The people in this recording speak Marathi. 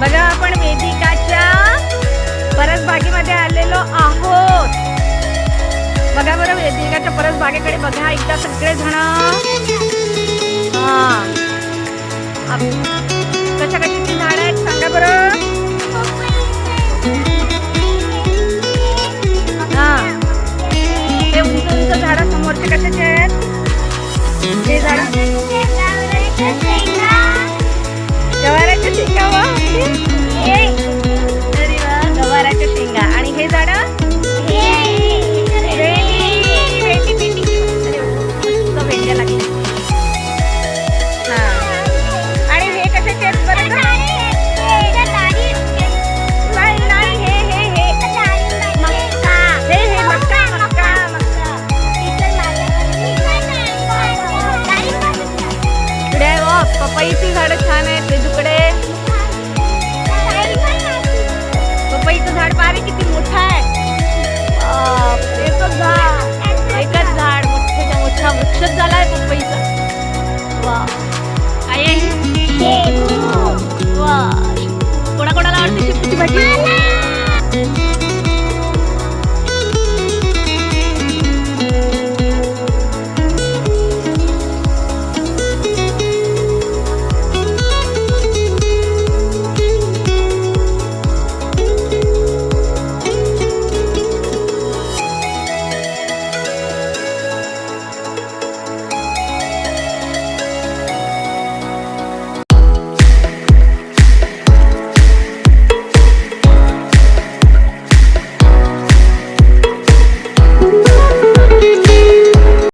बघा आपण वेदिकाच्या परस बागेमध्ये आलेलो आहोत. बघा बरं वेदिकाच्या परस बागेकडे बघा एकदा सगळेजण. कशा कशाची झाड आहेत सांगा बरं. हा. ते उंच उंच झाड समोरचे कशाचे आहेत? पपईची झाडं छान आहेत तेजूकडे. पपईचं झाड पारे किती मोठं आहे. एकच झाड. एकच झाड. मोठ्याच्या मोठा वृक्षच झालाय पपईचा. वा काय कोणाकोणाला आवडते शिपूची भाजी?